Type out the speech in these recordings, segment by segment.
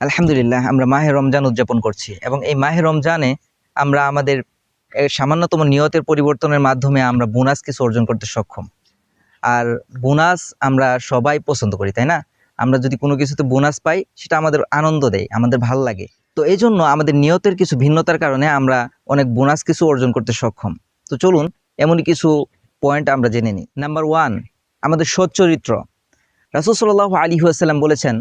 আলহামদুলিল্লাহ, আমরা মাহে রমজান উদযাপন করছি এবং এই মাহে রমজানে আমরা আমাদের সামান্যতম নিয়তের পরিবর্তনের মাধ্যমে আমরা বোনাস কিছু অর্জন করতে সক্ষম। আর বোনাস আমরা সবাই পছন্দ করি, তাই না? আমরা যদি কোনো কিছুতে বোনাস পাই, সেটা আমাদের আনন্দ দেয়, আমাদের ভালো লাগে। তো এই জন্য আমাদের নিয়তের কিছু ভিন্নতার কারণে আমরা অনেক বোনাস কিছু অর্জন করতে সক্ষম। তো চলুন, এমনই কিছু পয়েন্ট আমরা জেনে নিই। নাম্বার ওয়ান আমাদের সৎ চরিত্র। রাসুল সাল্লাহ আলী আসাল্লাম বলেছেন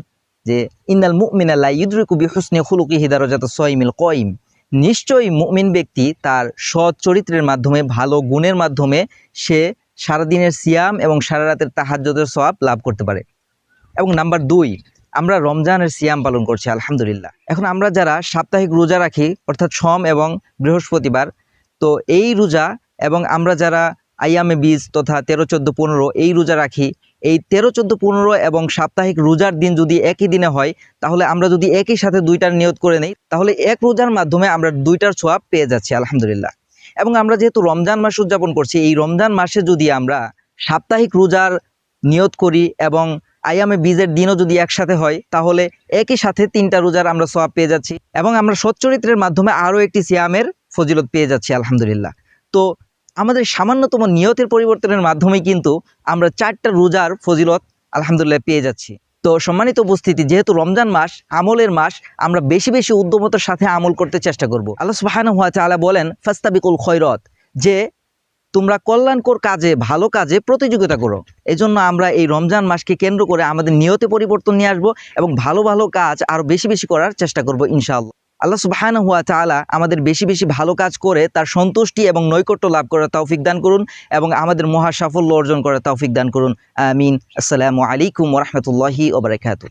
যে ইন্দাল ইন্নাল মুমিনাল্লাহ ইদরিকু বিহুসনি খুলুকি হিদারজাত সয়মিল কয়িম। নিশ্চয়ই মুমিন ব্যক্তি তার সৎ চরিত্রের মাধ্যমে, ভালো গুণের মাধ্যমে সে সারাদিনের সিয়াম এবং সারা রাতের তাহাজ্জদের সওয়াব লাভ করতে পারে। এবং নাম্বার দুই, আমরা রমজানের সিয়াম পালন করছি, আলহামদুলিল্লাহ। এখন আমরা যারা সাপ্তাহিক রোজা রাখি, অর্থাৎ সম এবং বৃহস্পতিবার, তো এই রোজা এবং আমরা যারা আইয়ামে বীজ তথা তেরো, চোদ্দ, পনেরো এই রোজা রাখি এই তেরো, চোদ্দ, পনেরো এবং সাপ্তাহিক রোজার দিন যদি একই দিনে হয়, তাহলে আমরা যদি একই সাথে দুইটার নিয়ত করে নেই, তাহলে এক রোজার মাধ্যমে আমরা দুইটার ছোঁয়া পেয়ে যাচ্ছি, আলহামদুলিল্লাহ। এবং আমরা যেহেতু রমজান মাস উদযাপন করছি, এই রমজান মাসে যদি আমরা সাপ্তাহিক রোজার নিয়ত করি এবং আয়ামে বীজের দিনও যদি একসাথে হয়, তাহলে একই সাথে তিনটা রোজার আমরা সোয়াব পেয়ে যাচ্ছি এবং আমরা সচ্চরিত্রের মাধ্যমে আরও একটি সিয়ামের ফজিলত পেয়ে যাচ্ছি, আলহামদুলিল্লাহ। তো আমাদের সামান্যতম নিয়তের পরিবর্তনের মাধ্যমে কিন্তু আমরা চারটা রোজার ফজিলত, আলহামদুলিল্লাহ, পেয়ে যাচ্ছি। তো সম্মানিত উপস্থিতি, যেহেতু রমজান মাস, আমলের মাস, আমরা বেশি বেশি উদ্যমতার সাথে আমল করতে চেষ্টা করব। আল্লাহ সুবহানাহু ওয়া তাআলা বলেন, ফাস্তাবিকুল খৈরত যে তোমরা কল্যাণকর কাজে, ভালো কাজে প্রতিযোগিতা করো। এজন্য আমরা এই রমজান মাসকে কেন্দ্র করে আমাদের নিয়তে পরিবর্তন নিয়ে আসব এবং ভালো ভালো কাজ আরও বেশি বেশি করার চেষ্টা করব, ইনশাআল্লাহ। আল্লাহ সুবাহান হুয়া তালা আমাদের বেশি বেশি ভালো কাজ করে তার সন্তুষ্টি এবং নৈকট্য লাভ করার তৌফিক দান করুন এবং আমাদের মহা সাফল্য অর্জন করার তৌফিক দান করুন। আমিন। আসসালামু আলাইকুম ওয়া ওবরাকাতু